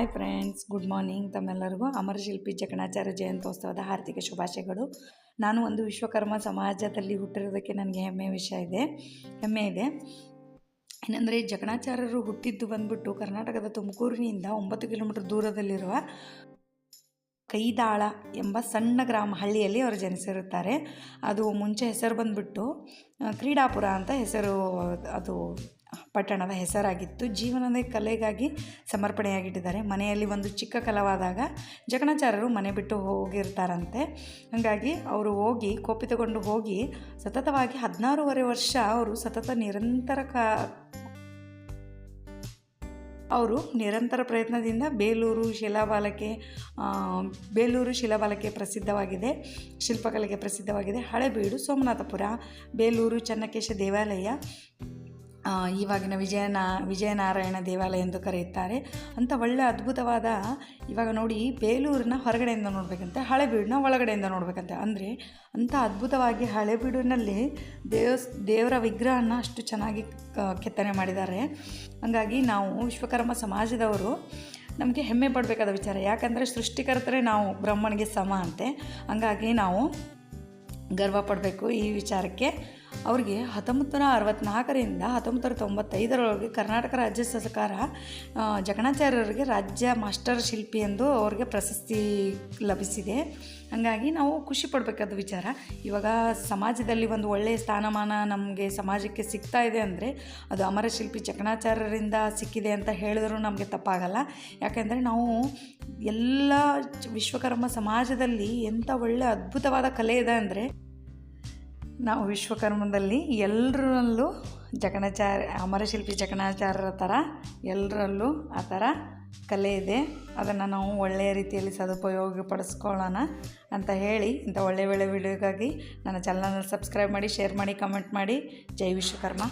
Hi friends, good morning ತಮ್ಮೆಲ್ಲರಿಗೂ. ಅಮರಶಿಲ್ಪಿ ಜಕಣಾಚಾರ್ಯ ಜಯಂತ್ಯೋತ್ಸವದ ಹಾರ್ದಿಕ ಶುಭಾಶಯಗಳು. ನಾನು ಒಂದು ವಿಶ್ವಕರ್ಮ ಸಮಾಜದಲ್ಲಿ ಹುಟ್ಟಿರೋದಕ್ಕೆ ನನಗೆ ಹೆಮ್ಮೆ ವಿಷಯ ಇದೆ. ಹೆಮ್ಮೆ ಇದೆ. ಏನಂದರೆ ಜಕಣಾಚಾರ್ಯರು ಹುಟ್ಟಿದ್ದು ಬಂದ್ಬಿಟ್ಟು ಕರ್ನಾಟಕದ ತುಮಕೂರಿನಿಂದ ಒಂಬತ್ತು ಕಿಲೋಮೀಟರ್ ದೂರದಲ್ಲಿರುವ ಕೈದಾಳ ಎಂಬ ಸಣ್ಣ ಗ್ರಾಮ ಹಳ್ಳಿಯಲ್ಲಿ ಅವರು ಜನಿಸಿರುತ್ತಾರೆ. ಅದು ಮುಂಚೆ ಹೆಸರು ಬಂದ್ಬಿಟ್ಟು ಕ್ರೀಡಾಪುರ ಅಂತ ಹೆಸರು, ಅದು ಪಟ್ಟಣದ ಹೆಸರಾಗಿತ್ತು. ಜೀವನದ ಕಲೆಗಾಗಿ ಸಮರ್ಪಣೆಯಾಗಿಟ್ಟಿದ್ದಾರೆ. ಮನೆಯಲ್ಲಿ ಒಂದು ಚಿಕ್ಕ ಕಲವಾದಾಗ ಜಕಣಾಚಾರ್ಯರು ಮನೆ ಬಿಟ್ಟು ಹೋಗಿರ್ತಾರಂತೆ. ಹಾಗಾಗಿ ಅವರು ಹೋಗಿ, ಕೋಪಿತಗೊಂಡು ಹೋಗಿ ಸತತವಾಗಿ ಹದಿನಾರೂವರೆ ವರ್ಷ ಅವರು ಸತತ ನಿರಂತರ ಕ ಅವರು ನಿರಂತರ ಪ್ರಯತ್ನದಿಂದ ಬೇಲೂರು ಶಿಲಾಬಾಲಕೆ ಬೇಲೂರು ಶಿಲಾಬಾಲಕೆ ಪ್ರಸಿದ್ಧವಾಗಿದೆ, ಶಿಲ್ಪಕಲೆಗೆ ಪ್ರಸಿದ್ಧವಾಗಿದೆ ಹಳೆಬೀಡು ಸೋಮನಾಥಪುರ, ಬೇಲೂರು ಚನ್ನಕೇಶ ದೇವಾಲಯ ಇವಾಗಿನ ವಿಜಯನ, ವಿಜಯನಾರಾಯಣ ದೇವಾಲಯ ಎಂದು ಕರೆಯುತ್ತಾರೆ. ಅಂಥ ಒಳ್ಳೆ ಅದ್ಭುತವಾದ, ಇವಾಗ ನೋಡಿ ಬೇಲೂರನ್ನ ಹೊರಗಡೆಯಿಂದ ನೋಡಬೇಕಂತೆ ಹಳೆಬೀಡನ್ನ ಒಳಗಡೆಯಿಂದ ನೋಡಬೇಕಂತೆ. ಅಂದರೆ ಅಂಥ ಅದ್ಭುತವಾಗಿ ಹಳೆಬೀಡಿನಲ್ಲಿ ದೇವಸ್, ದೇವರ ವಿಗ್ರಹನ ಅಷ್ಟು ಚೆನ್ನಾಗಿ ಕೆತ್ತನೆ ಮಾಡಿದ್ದಾರೆ. ಹಾಗಾಗಿ ನಾವು ವಿಶ್ವಕರ್ಮ ಸಮಾಜದವರು ನಮಗೆ ಹೆಮ್ಮೆ ಪಡಬೇಕಾದ ವಿಚಾರ. ಯಾಕಂದರೆ ಸೃಷ್ಟಿಕರ್ತರೇ ನಾವು ಬ್ರಹ್ಮನಿಗೆ ಸಮ ಅಂತೆ. ಹಂಗಾಗಿ ನಾವು ಗರ್ವ ಪಡಬೇಕು ಈ ವಿಚಾರಕ್ಕೆ. ಅವ್ರಿಗೆ ಹತ್ತೊಂಬತ್ತು ನೂರ ಅರವತ್ತ್ನಾಲ್ಕರಿಂದ ಹತ್ತೊಂಬತ್ತು ತೊಂಬತ್ತೈದರೊಳಗೆ ಕರ್ನಾಟಕ ರಾಜ್ಯ ಸರ್ಕಾರ ಜಕಣಾಚಾರ್ಯರಿಗೆ ರಾಜ್ಯ ಮಾಸ್ಟರ್ ಶಿಲ್ಪಿ ಎಂದು ಅವ್ರಿಗೆ ಪ್ರಶಸ್ತಿ ಲಭಿಸಿದೆ. ಹಾಗಾಗಿ ನಾವು ಖುಷಿ ಪಡಬೇಕಾದ ವಿಚಾರ. ಇವಾಗ ಸಮಾಜದಲ್ಲಿ ಒಂದು ಒಳ್ಳೆಯ ಸ್ಥಾನಮಾನ ನಮಗೆ ಸಮಾಜಕ್ಕೆ ಸಿಗ್ತಾ ಇದೆ ಅಂದರೆ ಅದು ಅಮರ ಶಿಲ್ಪಿ ಚಕಣಾಚಾರ್ಯರಿಂದ ಸಿಕ್ಕಿದೆ ಅಂತ ಹೇಳಿದ್ರು ನಮಗೆ ತಪ್ಪಾಗಲ್ಲ. ಯಾಕೆಂದರೆ ನಾವು ಎಲ್ಲ ವಿಶ್ವಕರ್ಮ ಸಮಾಜದಲ್ಲಿ ಎಂಥ ಒಳ್ಳೆ ಅದ್ಭುತವಾದ ಕಲೆ ಇದೆ ಅಂದರೆ ನಾವು ವಿಶ್ವಕರ್ಮದಲ್ಲಿ ಎಲ್ಲರಲ್ಲೂ ಜಕಣಾಚಾರ್ಯ ಅಮರಶಿಲ್ಪಿ ಜಕಣಾಚಾರ್ಯರ ಥರ ಎಲ್ಲರಲ್ಲೂ ಆ ಥರ ಕಲೆ ಇದೆ. ಅದನ್ನು ನಾವು ಒಳ್ಳೆಯ ರೀತಿಯಲ್ಲಿ ಸದುಪಯೋಗ ಪಡಿಸ್ಕೊಳ್ಳೋಣ ಅಂತ ಹೇಳಿ ಇಂಥ ಒಳ್ಳೆಯ ಒಳ್ಳೆಯ ವಿಡಿಯೋಗಾಗಿ ನನ್ನ ಚಾನಲ್ನ ಸಬ್ಸ್ಕ್ರೈಬ್ ಮಾಡಿ ಶೇರ್ ಮಾಡಿ ಕಮೆಂಟ್ ಮಾಡಿ. ಜೈ ವಿಶ್ವಕರ್ಮ.